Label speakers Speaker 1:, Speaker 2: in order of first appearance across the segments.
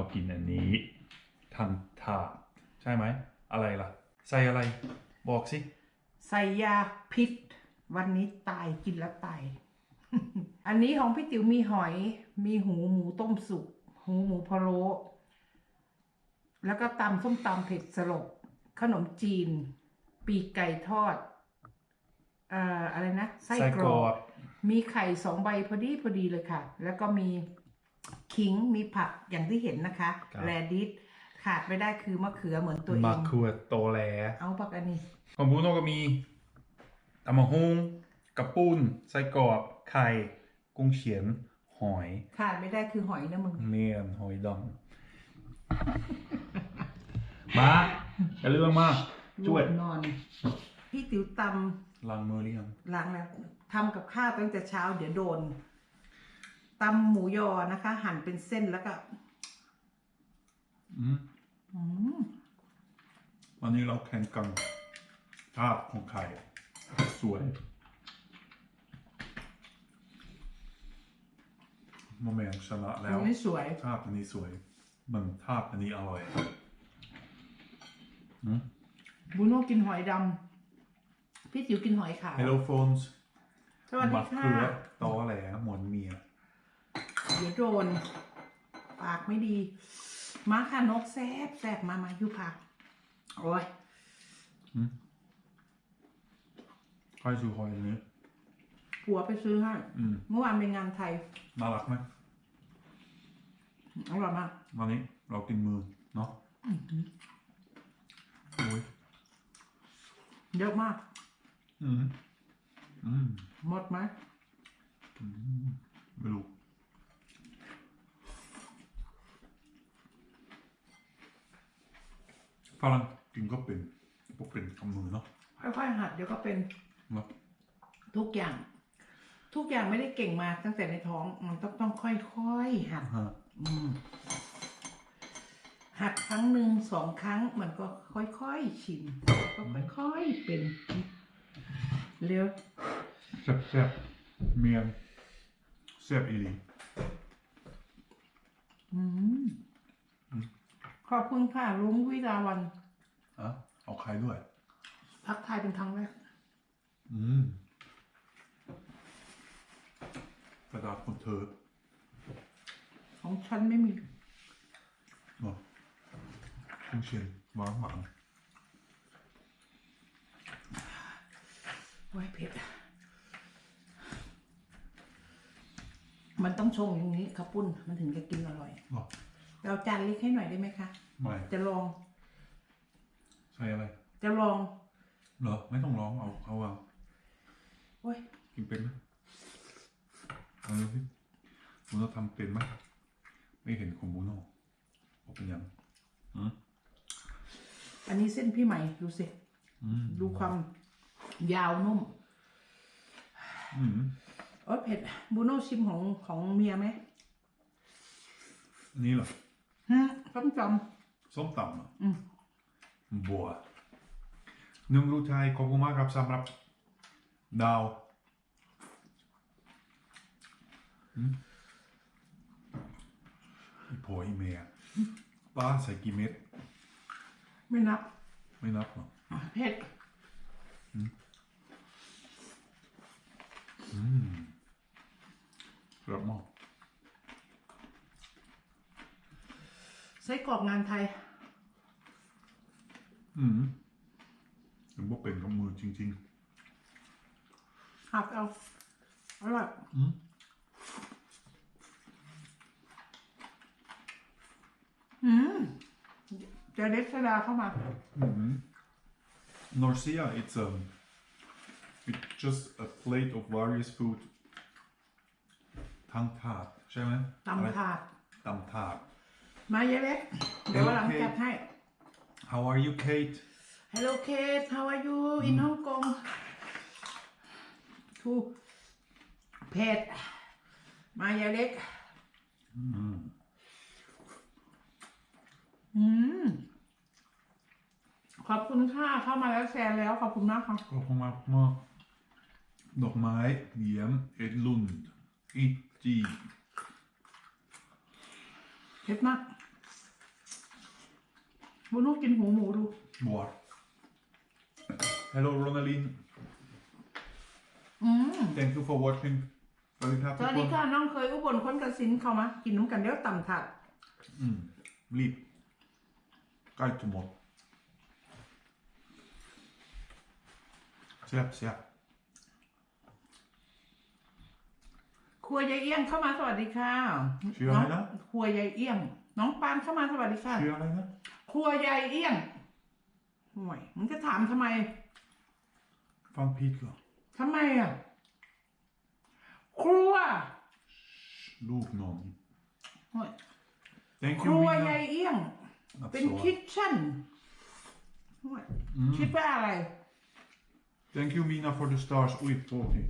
Speaker 1: เรากินอันนี้ทันทาดใช่ไหม อะไรล่ะ ใส่อะไร บอกสิ
Speaker 2: ใส่ยาพิษ วันนี้ตายกินแล้วตาย อันนี้ของพี่ติ๋วมีหอย มีหูหมูต้มสุก หูหมูพะโล้แล้วก็ตำส้มตำเผ็ดสลบ ขนมจีน ปีกไก่ทอดเอ่ออะไรนะ ไส้กรอกมีไข่สองใบพอดีพอดีเลยค่ะ แล้วก็มี ขิงมีผักอย่างที่เห็นนะคะ
Speaker 1: ครับ
Speaker 2: แรดิสขาดไม่ได้คือมะเขือเหมือนตัวเอ
Speaker 1: มะ
Speaker 2: ง
Speaker 1: เขือโตแล
Speaker 2: เอาปักอันนี้
Speaker 1: ของบูโน่ก็มีตำมะฮุงกระปุ้นไส้กรอกไข่ กุ้งเฉียน หอย
Speaker 2: ขาดไม่ได้คือหอยนะมึง
Speaker 1: เมียนหอยดอง มาอย่าลืมมาช่วย
Speaker 2: นอน พี่ติ๋วต
Speaker 1: ล้างมือหรือยังำ
Speaker 2: ล้างแล้วทำกับข้าวตั้งแต่เช้าเดี๋ยวโดน ตำหมูยอนะคะ หั่นเป็นเส้นแล้วก็
Speaker 1: อืม
Speaker 2: อืม
Speaker 1: วันนี้เราแข่งกันภาพของไข่สวยโมเมนต์ชนะแล้
Speaker 2: อั
Speaker 1: ว
Speaker 2: นนี้สวย
Speaker 1: ภาพอันนี้สวยเหมือนภาพอันนี้อร่อยอืม
Speaker 2: บูโน่กินหอยดำพี่ติ๋วกินหอยขาว
Speaker 1: Hello phones
Speaker 2: สวัสดี
Speaker 1: มะ
Speaker 2: ค่ะ
Speaker 1: เขือตอแหลหมอนเมีย
Speaker 2: เดี๋ยวโดน ปากไม่ดี มาค่ะนกแซบแซบมามาอยู่ผักโอ้ย
Speaker 1: ใครซื้อหอยอันนี้
Speaker 2: ผัวไปซื้อให้
Speaker 1: อืม
Speaker 2: เมื่อวานเป็นงานไทย
Speaker 1: น่ารักไหม
Speaker 2: อร่อยมาก
Speaker 1: วันนี้เรากินมือเนาะโอ้ย
Speaker 2: เยอะมาก
Speaker 1: อืมอืม
Speaker 2: หมดไหม
Speaker 1: อืมไม่รู้ ฝรั่งกินก็เป็นก็เป็นกำมือเนาะ
Speaker 2: ค่อยๆหัดเดี๋ยวก็เป็น
Speaker 1: เนาะ
Speaker 2: ทุกอย่าง ทุกอย่างไม่ได้เก่งมาตั้งแต่ในท้องมันต้องต้องค่อยๆหัด
Speaker 1: ฮะ
Speaker 2: อืม หัดครั้งหนึ่งสองครั้งมันก็ค่อยๆชินก็ค่อยๆเป็นเร็ว
Speaker 1: แซ่บแซ่บเมียนแซ่บอีหลี
Speaker 2: อืม ขอบคุณค่ะลุงวิลาวัน
Speaker 1: อะเอาใครด้วย
Speaker 2: พักไทายเป็นครั้งแรก
Speaker 1: อืมกระดาษของเธอ
Speaker 2: ของฉันไม่มี
Speaker 1: เนาะคุณเชียนหวานหวาน
Speaker 2: โอ้ยเผ็ด มันต้องชงอย่างนี้ข้าวปุ้น มันถึงจะกินอร่อย
Speaker 1: เนาะ
Speaker 2: เราจานเล็กให้หน่อยได้ไหมคะ
Speaker 1: ไม่
Speaker 2: จะลอง
Speaker 1: ใช่อะไร
Speaker 2: จะลอง
Speaker 1: เหรอ ไม่ต้องร้องเอาเอาเอา
Speaker 2: โอ้ย
Speaker 1: กินเป็นไหมเอาดูสิมูโน่ทำเป็นไหมไม่เห็นของมูโน่บอกเป็นยังอืม
Speaker 2: อันนี้เส้นพี่ใหม่ดูสิ
Speaker 1: อืม
Speaker 2: ดูความยาวนุ่ม
Speaker 1: อืม
Speaker 2: โอ้ยเผ็ดบูโน่ชิมของของเมียไหม
Speaker 1: อันนี้เหรอ
Speaker 2: ฮึต้มจ
Speaker 1: ส้มตำเหรอ
Speaker 2: อืม
Speaker 1: บัวหนึ่งรู้ใจขอบคุณมากครับสำหรับดาวอืมอีโพอีเมียป้าใส่กี่เม็ดำ
Speaker 2: ไม่นับ
Speaker 1: ไม่นับหรอ
Speaker 2: เผ็ด
Speaker 1: ครับมาก
Speaker 2: ไส้กรอกงานไทย
Speaker 1: อืมถึงว่าเป็นกับมือจริง
Speaker 2: หักเอาอร่อย
Speaker 1: ๆ อืม
Speaker 2: อืมเจเด็กชดาเข้ามา
Speaker 1: Norcia, it's um, it's just a plate of various food. ทั้งถาดใช่ไหม
Speaker 2: ตำถาด
Speaker 1: ตำถาด
Speaker 2: มายายเล็กเดี๋ยววันหลัง
Speaker 1: โอเค
Speaker 2: จัดให้
Speaker 1: How are you, Kate?
Speaker 2: Hello Kate how are you in Hong Kong ทูเผ็ดมายายเล็กอืมขอบคุณค่ะเข้ามาแล้วแชร์แล้วขอบคุณมากค่ะ
Speaker 1: ก็พมากมากดอกไม้เหยียมเอ็ดลุนอีจี
Speaker 2: เผ็ดมาก บุญลูกกินหูหมูดู
Speaker 1: Boa. Hello Ronaldin.
Speaker 2: อืม
Speaker 1: Thank you for watching. สวัสดีครับ
Speaker 2: สวัสดีค่ะน้องเคยอุบลคนกระสินเข้ามา กินน้ำกันเดี๋ยวต่ำถัด
Speaker 1: อืมรีบใกล้จะหมดแซ่บแซ่บ
Speaker 2: ครัวยายเอี้ยงเข้ามาสวัสดีค่ะ
Speaker 1: ชื่ออะไรนะ
Speaker 2: ครัวยายเอี้ยง น้องปานเข้ามาสวัสดีค่ะ
Speaker 1: ชื่ออะไรนะ
Speaker 2: ครัวยายเอี้ยงห่วยมึงจะถามทำไม
Speaker 1: ฟังผิดเหรอ
Speaker 2: ทำไมอะ ครัว
Speaker 1: ลูกน้อง
Speaker 2: ห่วย
Speaker 1: Thank
Speaker 2: ค
Speaker 1: you
Speaker 2: รัว
Speaker 1: Mina
Speaker 2: ยายเอี้ยง
Speaker 1: Not
Speaker 2: เป็น
Speaker 1: so.
Speaker 2: คิทเช่นห่วย
Speaker 1: อืม
Speaker 2: คิดว่าอะไร
Speaker 1: Thank you Mina for the stars อุ้ยโทษที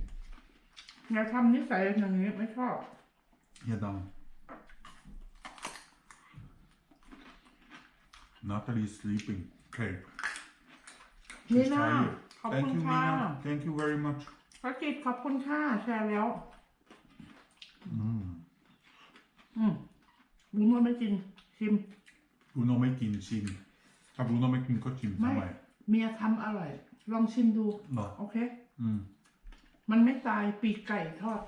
Speaker 2: อย่าทำนิสัยอย่างนี้ไม่ชอบ
Speaker 1: อย่าดัง Natalie is sleeping okay
Speaker 2: นี่
Speaker 1: She's
Speaker 2: นะ
Speaker 1: tired.
Speaker 2: ขอบ
Speaker 1: Thank
Speaker 2: คุณ
Speaker 1: you
Speaker 2: ค่ะ
Speaker 1: Mina Thank you very much
Speaker 2: พระกิตขอบคุณค่ะแชร์แล้ว
Speaker 1: อืม
Speaker 2: อืมบุ้งว่าไม่กินชิม
Speaker 1: บรูโน่ไม่กินชิม ถ้าบรูโน่ไม่กินก็ชิม
Speaker 2: ไม่
Speaker 1: ทำไม
Speaker 2: เมียทำอร่อย ลองชิมดู
Speaker 1: เหรอ
Speaker 2: โอเค
Speaker 1: อืม
Speaker 2: มันไม่ตายปีกไก่ทอด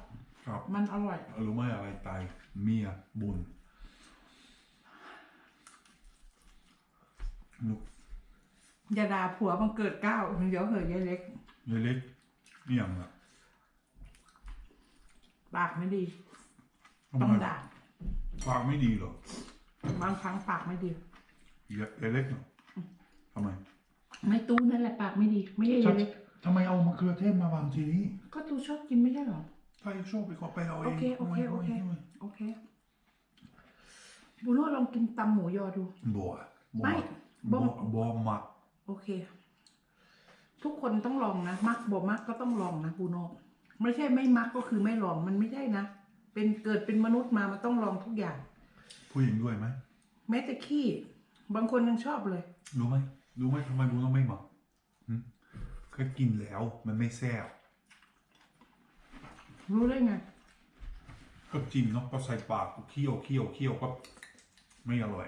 Speaker 1: ครับ
Speaker 2: มันอร่อย
Speaker 1: รู้ไหมอะไรตาย เมียบุญ ลูก
Speaker 2: อย่าด่าผัวบังเกิดเกล้าวเดี๋ยวเหยยายเล็ก
Speaker 1: เล็กๆนี่ยังอะ
Speaker 2: ปากไม่ดี
Speaker 1: ทำ
Speaker 2: ต้อง
Speaker 1: ไม
Speaker 2: ด่า
Speaker 1: ปากไม่ดีเหรอบา
Speaker 2: งครั้งปากไม่ดี
Speaker 1: เล็กๆเหรอทำไม
Speaker 2: ไม่ตู้นั่นแหละปากไม่ดี ไม่ใช่ยายเล็ก
Speaker 1: ทำไมเอามะเขือเทศมาวางทีนี้
Speaker 2: ก็ตูชอบกินไม่ใช่เหรอ
Speaker 1: ถ้ายังชอบไปขอไปเอาเอ
Speaker 2: โองเคโอเคโอเค
Speaker 1: ทำไม
Speaker 2: โอเคบุโรลองกินตำหมูยอดู
Speaker 1: บัวบัว
Speaker 2: ไม่
Speaker 1: บั
Speaker 2: บ่
Speaker 1: วบัวหมัก
Speaker 2: โอเค ทุกคนต้องลองนะ มักบ่มักก็ต้องลองนะบูโนไม่ใช่ไม่มักก็คือไม่ลองมันไม่ได้นะ เป็นเกิดเป็นมนุษย์มามันต้องลองทุกอย่าง
Speaker 1: ผู้หญิงด้วยไหม
Speaker 2: แม้แต่ขี้ บางคนยังชอบเลย
Speaker 1: รู้ไหมรู้ไหมทำไมบูโน่ไม่หมักหึเคยกินแล้วมันไม่แซ่บ
Speaker 2: รู้ได้ไง
Speaker 1: ก็จิ้มเนาะก็ใส่ปากก็เคี่ยวเคี่ยวเคี่ยวก็ไม่อร่อย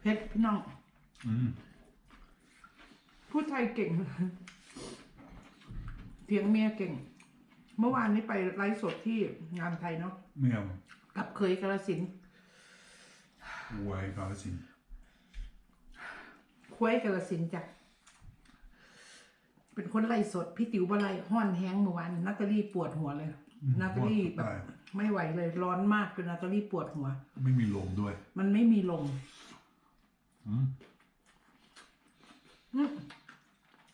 Speaker 2: เพชรพี่น้อง
Speaker 1: อืม
Speaker 2: พูดไทยเก่ง เถียงเมียเก่ง เมื่อวานนี้ไปไลฟ์สดที่งานไทยเนาะ
Speaker 1: ไม่เอา
Speaker 2: กับเคยกระสินธุ์
Speaker 1: ไว้กาลสินธุ์
Speaker 2: ควยกระสินธุ์จ้ะเป็นคนไล่สด พี่ติ๋วบะไลห้อนแห้งเมื่อวานนาตาลีปวดหัวเลย นาตาลีแบบ
Speaker 1: ได้
Speaker 2: ไม่ไหวเลย ร้อนมากจนนาตาลีปวดหัว
Speaker 1: ไม่มีลมด้วย
Speaker 2: มันไม่มีลม
Speaker 1: อืม
Speaker 2: อืม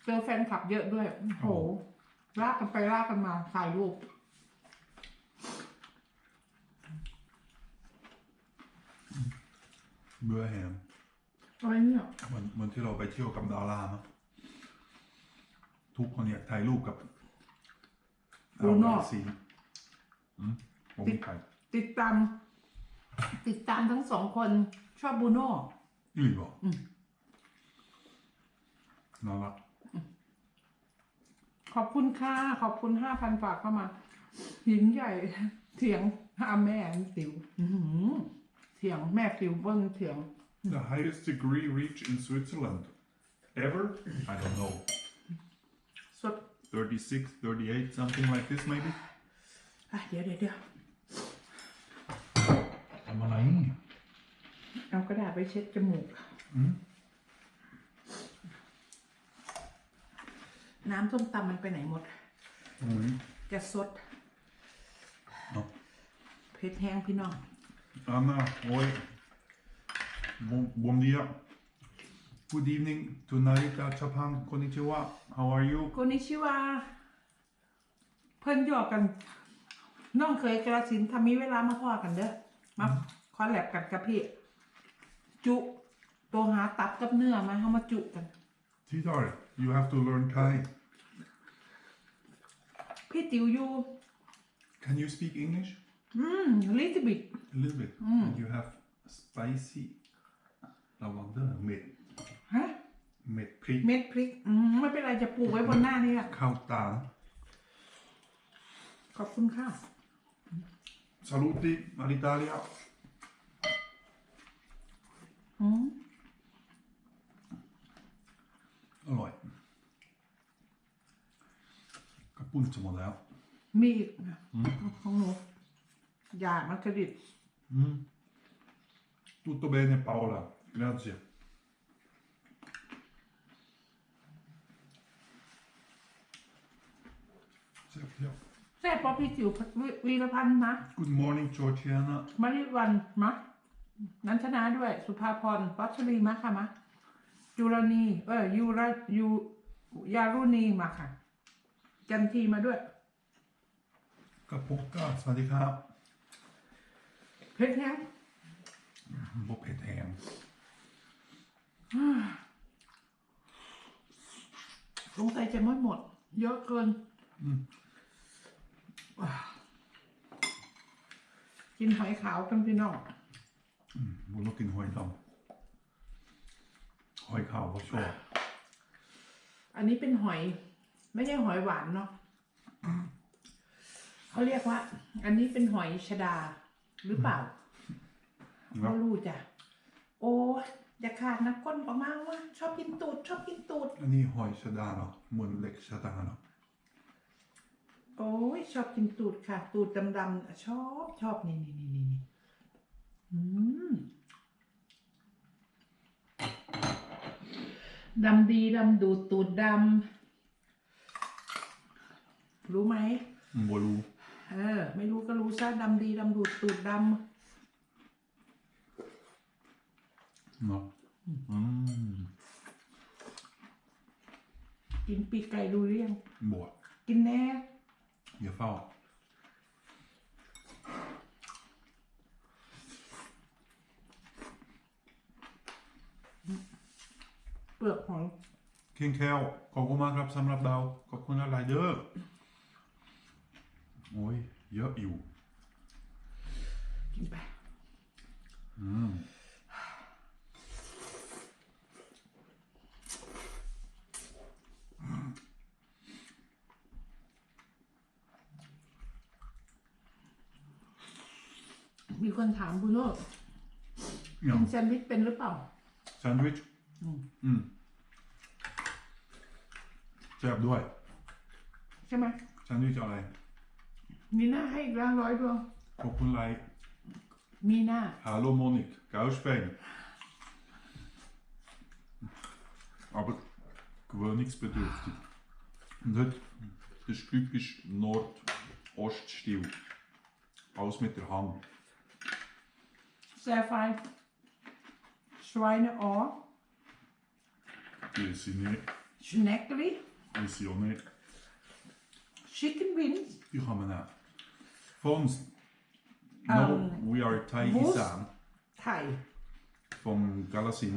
Speaker 2: เจอแฟนคลับเยอะด้วย โอ้โห ลากกันไปลากกันมาถ่ายรูป
Speaker 1: เบื่อแหม
Speaker 2: อะไรเนี่ย
Speaker 1: เหมือนเหมือนที่เราไปเที่ยวกับดารามั้งทุกคนอยากถ่ายรูปกับ
Speaker 2: บูโน่
Speaker 1: ดาวสินอืมผมไม่ถ่าย
Speaker 2: ติดตาม ติดตามทั้งสองคนชอบบูโน่
Speaker 1: อีหลีบอก
Speaker 2: อืม
Speaker 1: น่ารัก
Speaker 2: ขอบคุณค่ะ ขอบคุณห้าพันฝากเข้ามา หญิงใหญ่ เถียงหาแม่ติ๋วอื้อหือเถียงแม่ติ๋วเบิ้งเถียง
Speaker 1: The highest degree reached in Switzerland ever? I don't know.
Speaker 2: สด
Speaker 1: 36, 38, something like this maybe?
Speaker 2: อะเดี๋ยวเดี๋ยวเดี๋ยว
Speaker 1: ทำอะไร
Speaker 2: เอากระดาษไปเช็ดจมูก
Speaker 1: อืม
Speaker 2: น้ำส้มตำมันไปไหนหมด
Speaker 1: อืม
Speaker 2: จะสด
Speaker 1: เนาะ
Speaker 2: เผ็ดแห้งพี่น้อง
Speaker 1: Anna, oi. Bom, bom dia. Good evening to Narita, Japan. Konnichiwa. How are you?
Speaker 2: คนนี้ชื่อว่าเพิ่นหยอกกัน น้องเคยกระสินธุ์ทำมีเวลามาพอกันเด้อมาคอลแลบกันกับพี่ จุตัวหาตับกับเนื้อมาเข้ามาจุกัน
Speaker 1: Tidar, you have to learn Thai.
Speaker 2: พี่ติ๋วอยู่
Speaker 1: Can you speak English?
Speaker 2: อืม little bit
Speaker 1: A little bit. And you have spicy lavender, med,
Speaker 2: ฮะ
Speaker 1: med prik,
Speaker 2: เม็ดพริก อืม ไม่เป็นไรจะปลูกไว้บนหน้านี่แหละ
Speaker 1: kauta.
Speaker 2: ขอบคุณค่ะ
Speaker 1: Saluti all'Italia. Mm.
Speaker 2: อ
Speaker 1: ร่อย กระปุ้นจะห
Speaker 2: มดแล้ว มีอีกอืมของหนูอยากมันกระดิด
Speaker 1: Mm. Tutto bene Paola, grazie. Sì, sì.
Speaker 2: แซ่บปอพี่จิ๋ววีรพันธ์มะ
Speaker 1: Good morning Georgiana.
Speaker 2: มาริวันมะ นันชนะด้วย สุภาพรวัชรีมะค่ะมะจุรณี เออยูรายูยารุณีมาค่ะ จันทีมาด้วย
Speaker 1: Kapocka, สวัสดีครับ
Speaker 2: เพชรแห้ง
Speaker 1: บ่เผ็ดแหง
Speaker 2: สงสัยจะไม่หมด เยอะเกินกินหอยขาวกันพี่น้อง
Speaker 1: บุญกินหอยดำหอยขาวก็ชอบ
Speaker 2: อันนี้เป็นหอย ไม่ใช่หอยหวานเนาะเขาเรียกว่า อันนี้เป็นหอยชดาหรือเปล่า
Speaker 1: ครั
Speaker 2: ไม่
Speaker 1: บ
Speaker 2: รู้จ้ะโอ้ยอย่าขาดนะก้นประมาณว่าชอบกินตูด ชอบกินตูด
Speaker 1: อันนี้หอยชะดาเนาะเหมือนเหล็กชะดาเนาะ
Speaker 2: โอ้ยชอบกินตูดค่ะ ตูดดำๆชอบชอบนี่นี่นี่นี่นี่อืม ดำดีดำดูดตูดดำรู้ไหม
Speaker 1: อืมบ่รู้
Speaker 2: เออ ไม่รู้ก็รู้ซะดำดีดำดูดตูดด
Speaker 1: เนาะอืมำ
Speaker 2: กินปีกไก่ดูเรียง
Speaker 1: บ่
Speaker 2: กินแน่
Speaker 1: อย่าเฝ้า
Speaker 2: ลือกหอย
Speaker 1: เคียงแควขอบคุณมากครับสำหรับดาวขอบคุณอะไรเด้อโอ้ยเยอะอยู่
Speaker 2: กินไป
Speaker 1: อืม
Speaker 2: มีคนถามบุญโน่
Speaker 1: ja
Speaker 2: กินแซนด์วิชเป็นหรือเปล่า
Speaker 1: แซนด์วิชอืม แซ่บด้วย
Speaker 2: ใช่ไหม
Speaker 1: แซนด์วิชอะไร
Speaker 2: มีหน้าให้อีกแล้วร้อยดวง
Speaker 1: ขอบคุณไล
Speaker 2: มีหน้า
Speaker 1: Hallo Monik, Gausspein. Aber gewöhnungsbedürftig. Und heute das ist typisch Nordoststil. Alles mit der Hand.
Speaker 2: แซฟไฟชไวน์ออ
Speaker 1: Die ist sie nicht,
Speaker 2: ช แนกลี
Speaker 1: die ist sie auch nicht.
Speaker 2: ชิคเก้นวิน
Speaker 1: Die kann man auch. Fons. No,
Speaker 2: Ähm,
Speaker 1: we are Thai
Speaker 2: Wurst?
Speaker 1: Isan
Speaker 2: ไทย
Speaker 1: from Galasin.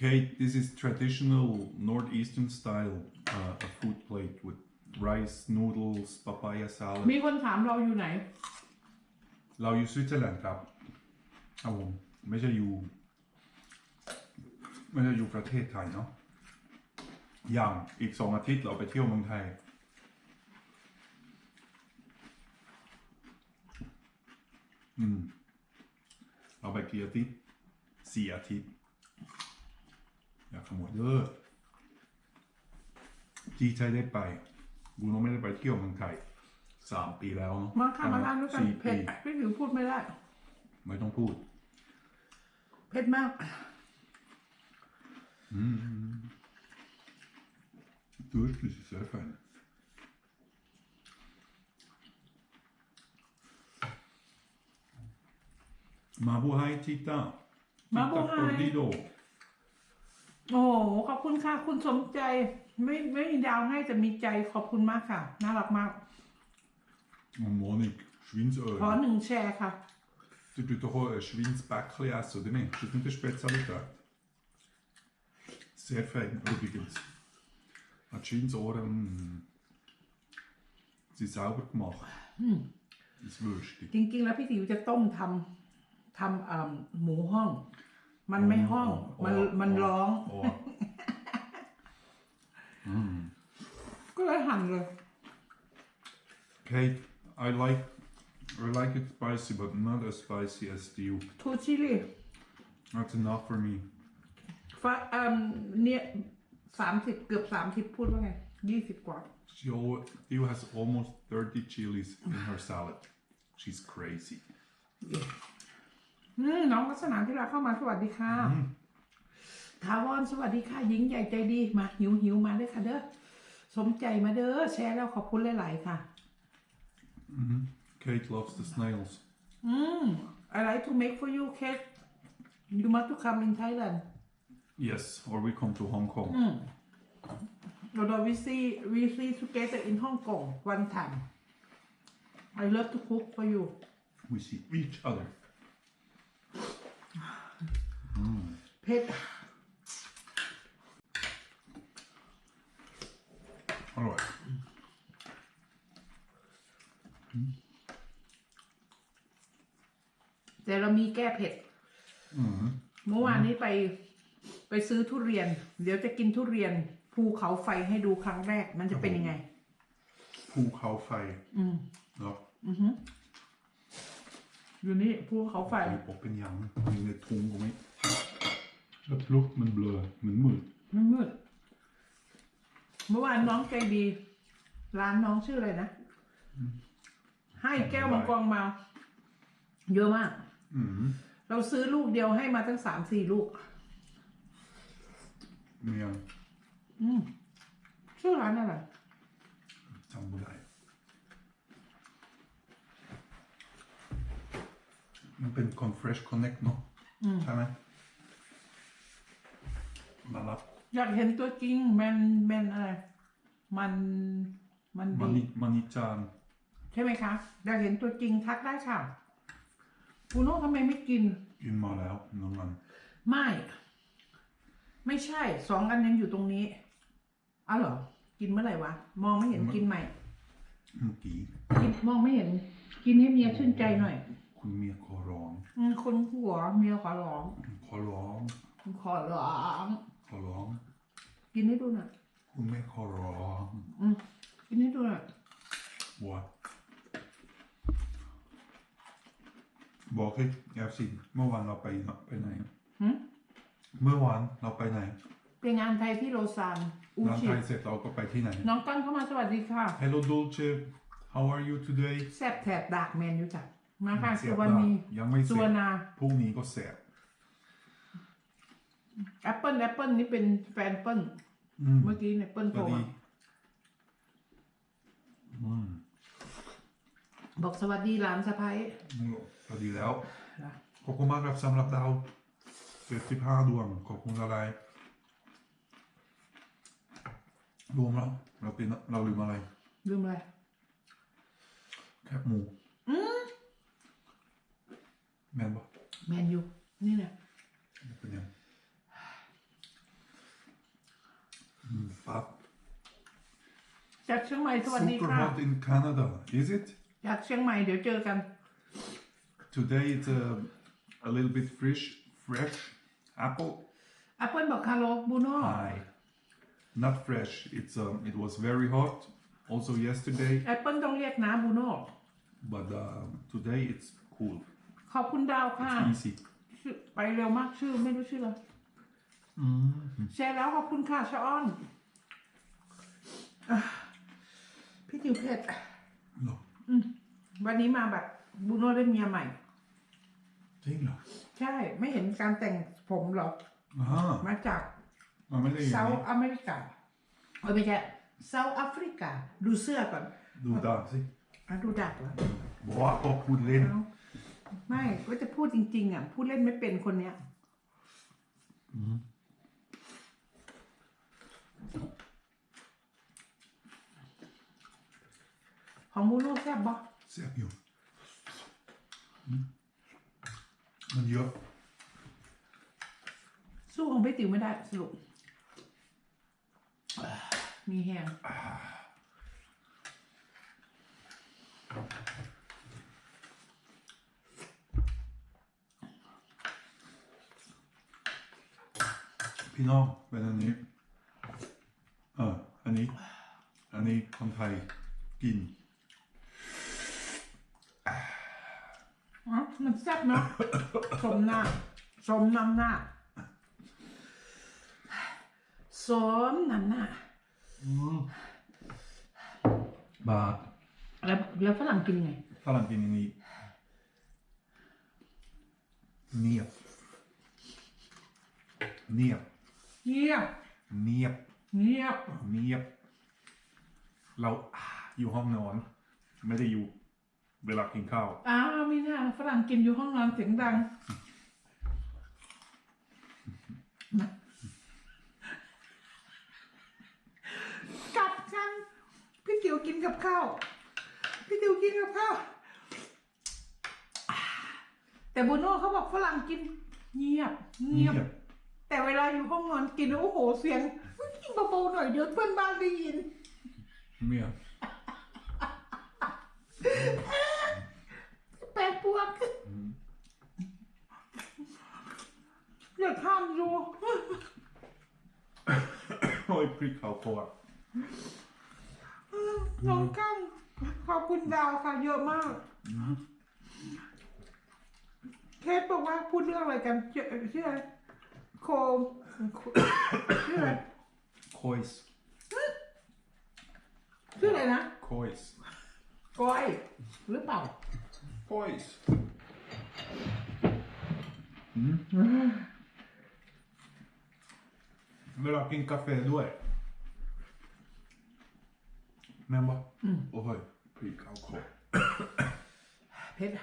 Speaker 1: Kate, this is traditional northeastern style uh, a food plate with rice, noodles, papaya salad.
Speaker 2: มีคนถามเราอยู่ไหน
Speaker 1: เราอยู่สวิตเซอร์แลนด์ครับครับผมไม่ใช่อยู่ ไม่ใช่อยู่ประเทศไทยเนาะ อย่างอีกสองอาทิตย์เราไปเที่ยวเมืองไทย อืม เราไปกี่อาทิตย์สี่อาทิตย์ อยากขโมยเด้อดีใจได้ไปบูโนไม่ได้ไปเที่ยวเมืองไทยสามปีแล้วเนอะ
Speaker 2: มาค่ะมาทานด้วยกัน
Speaker 1: สี่
Speaker 2: เผ็
Speaker 1: ปี
Speaker 2: ดพี่ถือพูดไม่ได้
Speaker 1: ไม่ต้องพูด
Speaker 2: เผ็ดมาก
Speaker 1: Durch, das ist sehr fein. Mabu Hai Tita.
Speaker 2: Mabu
Speaker 1: Tita
Speaker 2: Hai.
Speaker 1: Perdido.
Speaker 2: โอ้โหขอบคุณค่ะ คุณสมใจ ไม่ไม่มีดาวให้แต่มีใจขอบคุณมากค่ะ น่ารักมาก
Speaker 1: Und Monik,
Speaker 2: ขอ
Speaker 1: Schweinsöl.
Speaker 2: หนึ่งแชร์ค่ะ
Speaker 1: Du tust doch auch ein Schweinsbäckchen essen, oder nicht? Ist das nicht eine Spezialität? Sehr fein, übrigens. Die Schweinsohren mm, sind selber gemacht. Das Würstchen.
Speaker 2: จริงๆ แล้วพี่ติ๋วจะต้มทำทำอ่าหมูห้อง มันไม่ห้อง มัน
Speaker 1: อ๋อ
Speaker 2: มันร้อง
Speaker 1: Oh.
Speaker 2: ก็เลยหั่นเลย
Speaker 1: Kate, I like I like it spicy, but not as spicy as you.
Speaker 2: ทูชิลี่
Speaker 1: That's enough for me.
Speaker 2: ฟ้าเอ่มเนี่ย สามสิบเกือบสามสิบพูดว่าไงยี่สิบกว่า
Speaker 1: She al- Theo has almost 30 chilies in her salad. She's crazy.
Speaker 2: อืมน้องลักษณะที่เราเข้ามาสวัสดีค่ะถาวรสวัสดีค่ะหญิงใหญ่ใจดีมาหิวหิวมาเด้อค่ะเด้อสมใจมาเด้อแชร์แล้วขอบคุณหลายๆค่ะ
Speaker 1: Kate loves the snails.
Speaker 2: อืม I like to make for you cake you must to come in Thailand
Speaker 1: Yes, or we come to Hong Kong.
Speaker 2: although we see we see together in Hong Kong one time I love to cook for you
Speaker 1: We see each other.
Speaker 2: เผ็ด
Speaker 1: All right.
Speaker 2: แต่เรามีแก้เผ็ดเมื่อวานนี้ไป ไปซื้อทุเรียน เดี๋ยวจะกินทุเรียน ภูเขาไฟให้ดูครั้งแรก มันจะเป็นยังไง
Speaker 1: ภูเขาไฟเนาะ
Speaker 2: อยู่นี่ภูเขาไฟ
Speaker 1: ไฟบอกเป็นยังมีในทุงกูไหม Het lucht men bleu, men moed.
Speaker 2: มันมืด เมื่อวานน้องใจดี ร้านน้องชื่ออะไรนะ ให้แก้วมังกรมา เยอะมากเราซื้อลูกเดียวให้มาตั้งสามสี่ลูก
Speaker 1: Meer
Speaker 2: ชื่อร้านอะไร
Speaker 1: จำไม่ได้มันเป็น Con Fresh Connect เนาะใช่ไหมมารับ
Speaker 2: อยากเห็นตัวจริงแมนแมนอะไร มันมัน
Speaker 1: มา
Speaker 2: ดี
Speaker 1: นิมานิจาน
Speaker 2: ใช่ไหมคะ อยากเห็นตัวจริงทักได้ค่ะปูโน่ทำไมไม่กิน
Speaker 1: กินมาแล้วน้องมัน
Speaker 2: ไม่ ไม่ใช่สองอันยังอยู่ตรงนี้อ้าวเหรอ กินเมื่อไหร่วะ มองไม่เห็นกินใหม่
Speaker 1: เมื่อกี้
Speaker 2: กินมองไม่เห็น กินให้เมียชื่นใจหน่อย
Speaker 1: คุณเมียขอร้อง
Speaker 2: อืมคนหัวเมียขอร้อง
Speaker 1: ขอร้อง
Speaker 2: ขอร้อง
Speaker 1: ขอร้อง
Speaker 2: กินให้ดูหน่อย
Speaker 1: คุณแม่ขอร้อง
Speaker 2: อืมกินให้ดูหน่อย
Speaker 1: ว่าบอกให้แอบสิเมื่อวานเราไปไปไหน
Speaker 2: หืม
Speaker 1: เมื่อวานเราไปไหน
Speaker 2: เป็นงานไทยที่โลซานอู
Speaker 1: งาน
Speaker 2: ชิ
Speaker 1: ไทยเสร็จเราก็ไปที่ไหน
Speaker 2: น้องกั้งเข้ามาสวัสดีค่ะ
Speaker 1: Hello Dolce how are you today
Speaker 2: แซบแถบดากแมนอยู่จ้ะมาค่ะ
Speaker 1: เสี
Speaker 2: สุ
Speaker 1: ยบ
Speaker 2: วรรณี
Speaker 1: ดาบยังไม่เสร็จ
Speaker 2: สุวรรณา
Speaker 1: พรุ่งนี้ก็เสร็จ
Speaker 2: แอปเปิลแอปเปิลนี่เป็นแฟนเปิ้ล
Speaker 1: อืม
Speaker 2: เมื่อกี้เนี่ยเปิ้ล
Speaker 1: ก็
Speaker 2: โทร
Speaker 1: ดี
Speaker 2: มา
Speaker 1: อืม
Speaker 2: บอกสวัสดีหลานสะพ้าย
Speaker 1: ก็ดีแล้ว
Speaker 2: นะ
Speaker 1: ขอบคุณมากครับสำหรับดาวเจ็ดสิบห้าดวงขอบคุณอะไรรวมแล้วเราเป็นเราลืมอะไร
Speaker 2: ลืมอะไร
Speaker 1: แคบหมูแมนบอก
Speaker 2: แมนยูนี่เนี่ย
Speaker 1: เป็นยังอืมปั๊บ
Speaker 2: จากเชียงใหม่สวัสดี
Speaker 1: Super
Speaker 2: ค่ะ
Speaker 1: hot in Canada is it
Speaker 2: จากเชียงใหม่เดี๋ยวเจอกัน
Speaker 1: today it's a, a little bit fresh fresh apple
Speaker 2: แอปเปิลบอกคาโลบูโน่
Speaker 1: pie not fresh it's um it was very hot also yesterday
Speaker 2: แอปเปิลต้องเรียกนะบูโน่
Speaker 1: but um, today it's cool
Speaker 2: ขอบคุณดาวค่ะ
Speaker 1: easy
Speaker 2: ชื่อไปเร็วมากชื่อไม่รู้ชื่อเลยแชร์แล้วขอบคุณค่ะชะอ้อนอะพี่จิ๋วเพชร
Speaker 1: no
Speaker 2: วันนี้มาแบบบูโน่ได้เมียใหม่
Speaker 1: จริงเหรอ
Speaker 2: ใช่ไม่เห็นการแต่งผมหรอก
Speaker 1: อ่า
Speaker 2: มาจาก
Speaker 1: มันไม่ได้อย่าง
Speaker 2: เซา
Speaker 1: นี้
Speaker 2: ท์อเมริกาเออไม่ใช่เซาท์แอฟริกา ดูเสื้อก่อน
Speaker 1: ดูดาสิ
Speaker 2: อะดูดักเหรอ
Speaker 1: บอกว่าก็พูดเล่น
Speaker 2: เอาไม่ก็จะพูดจริง ๆ อะ พูดเล่นไม่เป็นคนเนี้ยของบูโน่แซ่บบ่
Speaker 1: แซ่บอยู่อืม มันเยอะ
Speaker 2: สู้ของพี่ติ๋วไม่ได้สรุปมีแหง
Speaker 1: พี่น้องเป็นอันนี้เอออันนี้ อันนี้คนไทยกิน
Speaker 2: อ๋อมันแซ่บเนาะ สมหน้า สมน้ำหน้า สมน้ำหน้า
Speaker 1: But
Speaker 2: แล้วแล้วฝรั่งกินไง
Speaker 1: ฝรั่งกินอย่างนี้เนียบเนียบ
Speaker 2: เงียบ
Speaker 1: เนียบ
Speaker 2: เงียบ
Speaker 1: เนียบ เราอ่าอยู่ห้องนอน ไม่ได้อยู่ เวลากินข้าว
Speaker 2: อ้าวมีหน้าฝรั่งกินอยู่ห้องนอนเสียงดังนะกลับกันพี่ติ๋วกินกับข้าวพี่ติ๋วกินกับข้าวอ่าแต่บูโน่เขาบอกฝรั่งกินเงียบ เงียบ แต่เวลาอยู่ห้องนอนกินโอ้โหเสียงกินเบาๆหน่อยเดี๋ยวเพื่อนบ้านได้ยิน
Speaker 1: เมีย
Speaker 2: แปดปวกอย่าข้ามดู
Speaker 1: โอ้ยพริกเขาโคตร
Speaker 2: น้องกั้งขอบคุณดาวค่ะเยอะมาก เคสบอกว่าพูดเรื่องอะไรกันชื่อชื่ออะไรโคมชื่ออะไร
Speaker 1: โคอยส์
Speaker 2: ชื่ออะไรนะ
Speaker 1: โคอยส์
Speaker 2: ก้อย หรือเปล่า
Speaker 1: โคอยส์เวลากินกาแฟด้วย แม่นบ่โอ้ยพริกเขาโคตร
Speaker 2: เพชร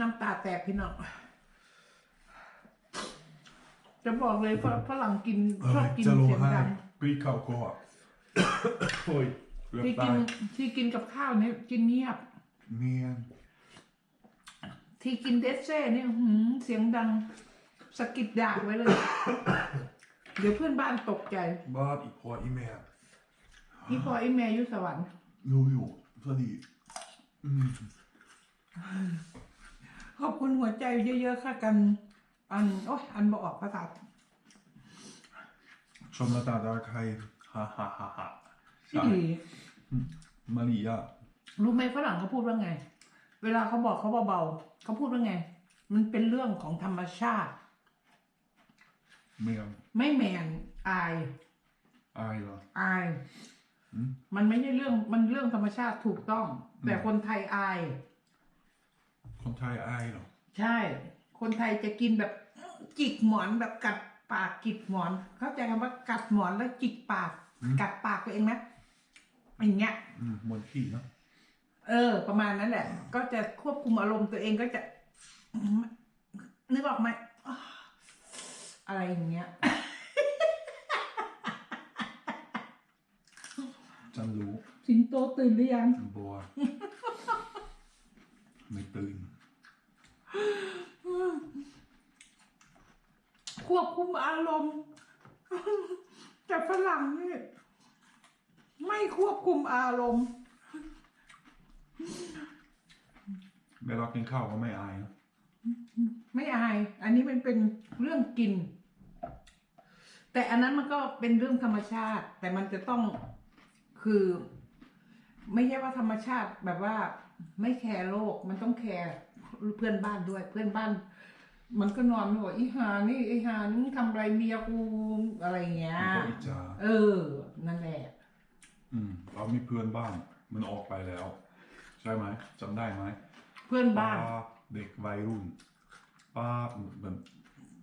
Speaker 2: น้ำตาแตกพี่น้องจะบอกเลยฝฝรั่งกินชอบกิน
Speaker 1: จะโล
Speaker 2: เสียง
Speaker 1: ให้
Speaker 2: ดัง
Speaker 1: พริกเขาโคตรโอ้ยเลือบ
Speaker 2: ที่
Speaker 1: ตา
Speaker 2: กิน
Speaker 1: ย
Speaker 2: ที่กินกับข้าวเนี่ยกินเงียบ
Speaker 1: เนียน
Speaker 2: ที่กินเดซเซ่เนี่ยหืมเสียงดังสะกิดด่าไว้เลย เดี๋ยวเพื่อนบ้านตกใจ
Speaker 1: บ้านอีพออีแม่
Speaker 2: พี่พอไอ้แม่อยุสวรรค์
Speaker 1: รู้อยู่สวัสดีอืม
Speaker 2: ขอบคุณหัวใจเยอะๆค่ะกัน อันโอ้ยอันบอกออกภาษา
Speaker 1: ชมระตาดาใครฮ่าฮ่าฮ่าฮ่า
Speaker 2: ที่ดี
Speaker 1: มาริยา
Speaker 2: รู้ไหมฝรั่งเขาพูดว่าไง เวลาเขาบอกเขาเบาๆเขาพูดว่าไง มันเป็นเรื่องของธรรมชาติ
Speaker 1: เมียง
Speaker 2: ไม่แมนอาย
Speaker 1: อายเหรอ
Speaker 2: อาย
Speaker 1: อืม
Speaker 2: มันไม่ใช่เรื่องมันเรื่องธรรมชาติถูกต้องแต่คนไทยอาย
Speaker 1: คนไทยอายเหรอ
Speaker 2: ใช่ คนไทยจะกินแบบจิกหมอนแบบกัดปากจิกหมอน เข้าใจคำว่ากัดหมอนแล้วจิกปาก กัดปากตัวเองไหมอย่างเงี้ย
Speaker 1: อืมมวนขี้เนอะ
Speaker 2: เออ ประมาณนั้นแหละ ก็จะควบคุมอารมณ์ตัวเองก็จะ นึกออกไหมอ้าอะไรอย่างเงี้ย
Speaker 1: จันรู้
Speaker 2: สิงโตตื่นหรือยัง
Speaker 1: บัว ไม่ตื่น
Speaker 2: ควบคุมอารมณ์ แต่ฝรั่งนี่ ไม่ควบคุมอารมณ์
Speaker 1: วลากินข้าวก็ไม่อายนะ
Speaker 2: ไม่อาย อันนี้มันเป็นเรื่องกิน แต่อันนั้นมันก็เป็นเรื่องธรรมชาติ แต่มันจะต้องคือ ไม่ใช่ว่าธรรมชาติแบบว่า ไม่แคร์โลก มันต้องแคร์เพื่อนบ้านด้วย เพื่อนบ้าน มันก็นอนไม่ไหวอีหานี่อีหานี่ทำอะไรเมียกูอะไรเงี้ย
Speaker 1: มันก็อิจฉา
Speaker 2: เออ นั่นแหละ
Speaker 1: อืม เรามีเพื่อนบ้าน มันออกไปแล้ว ใช่ไหมจำได้ไหม
Speaker 2: เพื่อนบ้าน
Speaker 1: ป้เด็กวัยรุ่นป้าเหมือน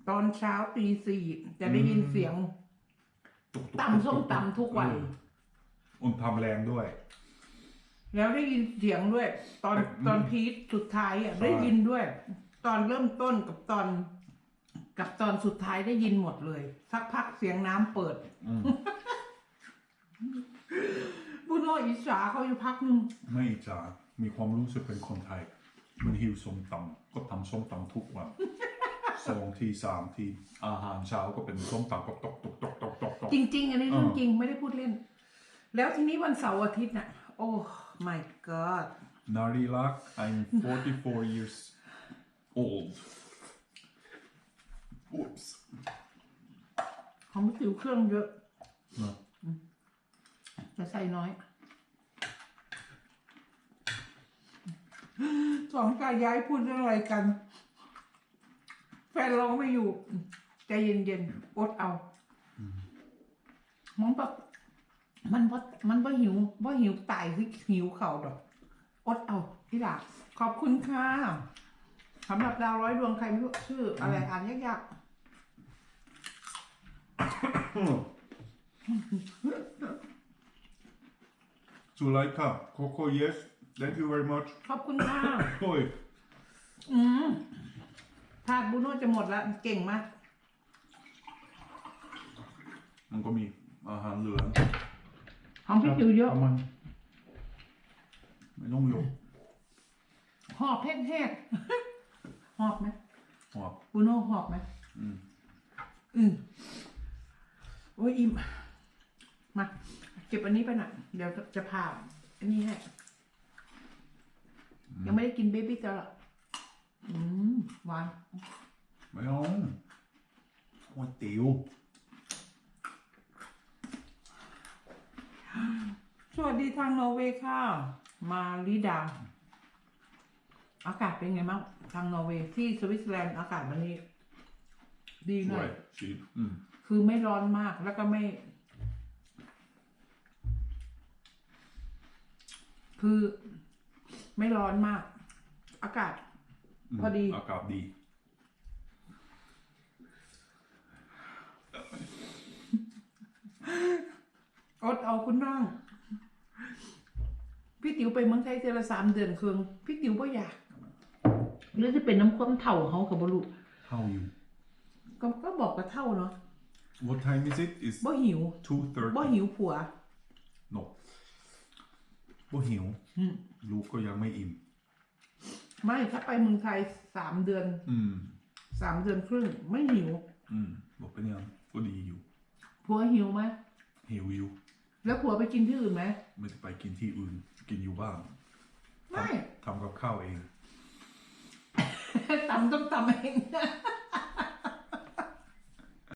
Speaker 2: ตอนเช้าตีสี่จะได้ยินเสียง
Speaker 1: ตุกๆ
Speaker 2: ตำส้มตำทุกวัน
Speaker 1: เอออุ่นทำแรงด้วย
Speaker 2: แล้วได้ยินเสียงด้วย ตอน
Speaker 1: แต่
Speaker 2: ตอนพีคสุดท้ายอะ
Speaker 1: ใช่
Speaker 2: ได้ยินด้วย ตอนเริ่มต้นกับตอน กับตอนสุดท้ายได้ยินหมดเลย สักพักเสียงน้ำเปิด
Speaker 1: อืม
Speaker 2: บุโนอิสาเขาอยู่พักหนึ่ง
Speaker 1: ไม่อิจฉามีความรู้สึกเป็นคนไทย มันหิวส้มตำก็ทำส้มตำทุกวันสองทีสามทีอาหารเช้าก็เป็นส้มตำก็ตกตกตกตกตกตก
Speaker 2: จริง ๆ อันนี้เรื่อง
Speaker 1: อ่า
Speaker 2: จริงไม่ได้พูดเล่น แล้วทีนี้วันเสาร์อาทิตย์น่ะ โอ้ my god
Speaker 1: นารีลัก I'm 44 years old Oops
Speaker 2: ของพี่ติ๋วเครื่องเยอะ
Speaker 1: เนอะ
Speaker 2: จะใส่น้อย สองตายายพูดเรื่องอะไรกัน แฟนร้องไม่อยู่ ใจเย็นๆอดเอามองแบบมันว่ามันว่าหิวว่าหิวตายคือหิวเข่าดอก อดเอาพี่ดาขอบคุณค่ะสำหรับดาวร้อยดวงใครไม่รู้ชื่อ อะไรอ่านยาก
Speaker 1: Zuleika, Coco, yes. Thank you very much.
Speaker 2: ๆขอบคุณค่ะ
Speaker 1: Oj.
Speaker 2: อืมถาดบูโน่จะหมดแล้วเก่งมาก
Speaker 1: Man kom i. Aha, luren.
Speaker 2: ของพี่จิ๋วเยอะ
Speaker 1: man. Men om jag.
Speaker 2: หอบแห้งๆ หอบไหม
Speaker 1: Ja.
Speaker 2: บูโน่หอบไหม
Speaker 1: อืม
Speaker 2: อืมโอ้ยอิ่ม มา เก็บอันนี้ไปหน่อยเดี๋ยวจะพาอันนี้ให้ ยังไม่ได้กินเบบี้เจอหรอกอืมหวาน
Speaker 1: Men ja. Åh, Theo.
Speaker 2: สวัสดีทางนอร์เวย์ค่ะ มาลิดา อากาศเป็นไงบ้างทางนอร์เวย์ที่สวิตเซอร์แลนด์อากาศวันนี้ ดีหน่อย
Speaker 1: Right. Kyl. Mm.
Speaker 2: คือไม่ร้อนมากแล้วก็ไม่ คือ ไม่ร้อนมาก อากาศ
Speaker 1: Mm.
Speaker 2: Vad det-
Speaker 1: Akkurat de.
Speaker 2: อดเอาคุณน้อง พี่ติ๋วไปเมืองไทยเดือนละสามเดือนครึ่งพี่ติ๋วก็อยาก หรือจะเป็นน้ำข้นเท่าเขากับบรุ
Speaker 1: How you?
Speaker 2: ก็ก็บอกกับเท่าเนาะ
Speaker 1: What time is it? It's
Speaker 2: บ่หิว
Speaker 1: 2.30.
Speaker 2: บ่หิวผัว
Speaker 1: No. บ่หิว
Speaker 2: อืม
Speaker 1: ลูกก็ยังไม่อิ่ม
Speaker 2: ไม่ถ้าไปเมืองไทยสามเดือน
Speaker 1: อืม
Speaker 2: สามเดือนครึ่ง ไม่หิว
Speaker 1: อืมบอกเป็นยังก็ดีอยู่
Speaker 2: ผัวหิวไหม
Speaker 1: หิวอยู่
Speaker 2: แล้วผัวไปกินที่อื่นไหม
Speaker 1: ไม่ได้ไปกินที่อื่น กินอยู่บ้าน
Speaker 2: ไม่
Speaker 1: ทำกับข้าวเอง
Speaker 2: ตำต้องตำเอง